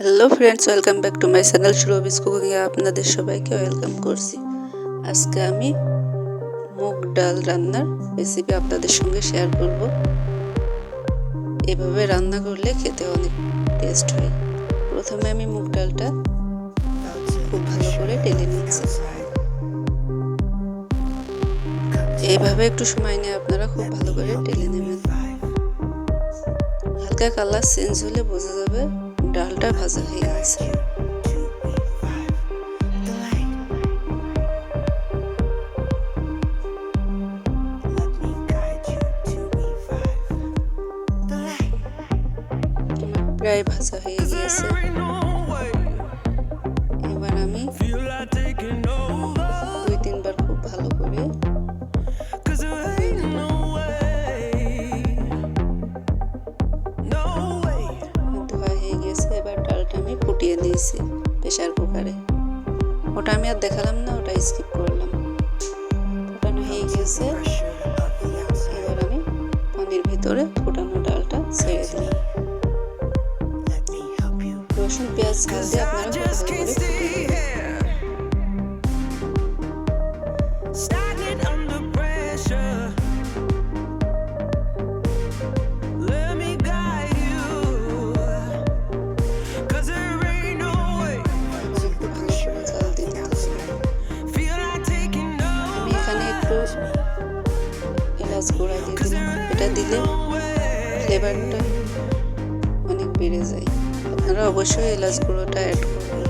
Hello friends welcome back to my channel Surabhi's কুকিংয়ে আপনাদের সবাইকে welcome করছি। আজকে আমি মুগ ডাল রান্নার রেসিপি আপনাদের সঙ্গে শেয়ার করব। এভাবে রান্না করলে খেতে অনেক টেস্ট হয়। প্রথমে আমি মুগ ডালটা খুব ভালো করে টেলে নিচ্ছি। এইভাবে একটু সময় নিয়ে আপনারা খুব ভালো করে টেলে নেবেন। হালকা কালার চেঞ্জ হলে বোঝা যাবে ডালটা ভাজা হয়ে গেছে। প্রায় ভাজা হয়ে গিয়েছে। এবার আমি আমি ফুটিয়ে দিয়েছি প্রেশার কুকারে। ওটা আমি আর দেখালাম না, ওটা স্কিপ করলাম। ফুটানো হয়ে গেছে। এবার আমি পানির ভিতরে ফোটানো ডালটা ছেড়ে দিলাম। রসুন, পেঁয়াজ দিয়ে আপনারা একটু এলাচ গুঁড়া দিয়ে দিলাম। এটা দিলে ফ্লেভারটা অনেক বেড়ে যায়। আপনারা অবশ্যই এলাচ গুঁড়োটা অ্যাড করবেন।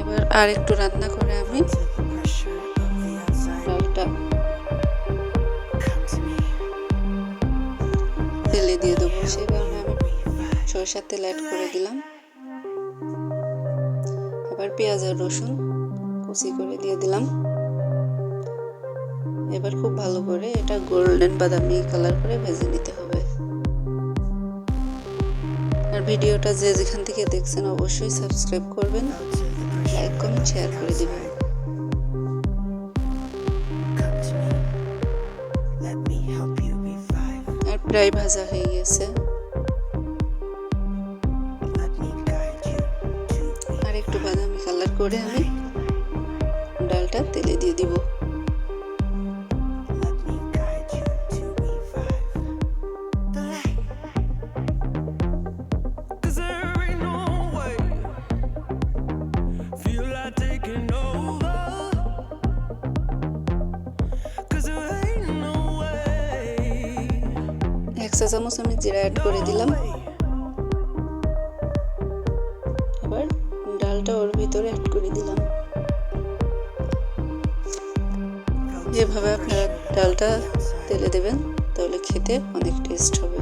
এবার আর একটু রান্না করে আমি তেলে দিয়ে দেবো। সেই কারণে আমি সরষার তেল অ্যাড করে দিলাম। এবার পেঁয়াজ আর রসুন কুচি করে দিয়ে দিলাম। এবার খুব ভালো করে এটা গোল্ডেন বাদামি কালার করে ভেজে নিতে হবে। আর ভিডিওটা যে যেখান থেকে দেখছেন অবশ্যই সাবস্ক্রাইব করবেন লাইক কমেন্ট শেয়ার করে দিবেন. আর প্রায় ভাজা হয়ে গেছে। এবার করে আমি ডালটা তেলে দিয়ে দিব। এক চা চামচ আমি জিরা অ্যাড করে দিলাম। ভিতরে অ্যাড করে দিলাম। যেভাবে আপনারা ডালটা তেলে দেবেন, তাহলে খেতে অনেক টেস্ট হবে।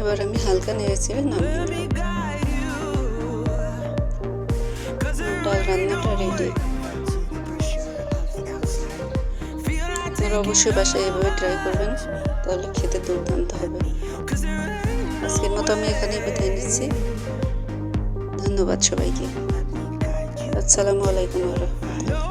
এবার আমি হালকা নিয়েছি নামিয়ে ডাল রান্নাটা রেডি আপনারা অবশ্যই বাসায় এভাবে ট্রাই করবেন, তাহলে খেতে দুর্দান্ত হবে। আজকের মতো আমি এখানেই বিদায় নিচ্ছি। ধন্যবাদ সবাইকে। আসসালামু আলাইকুম রহমতুল্লাহ।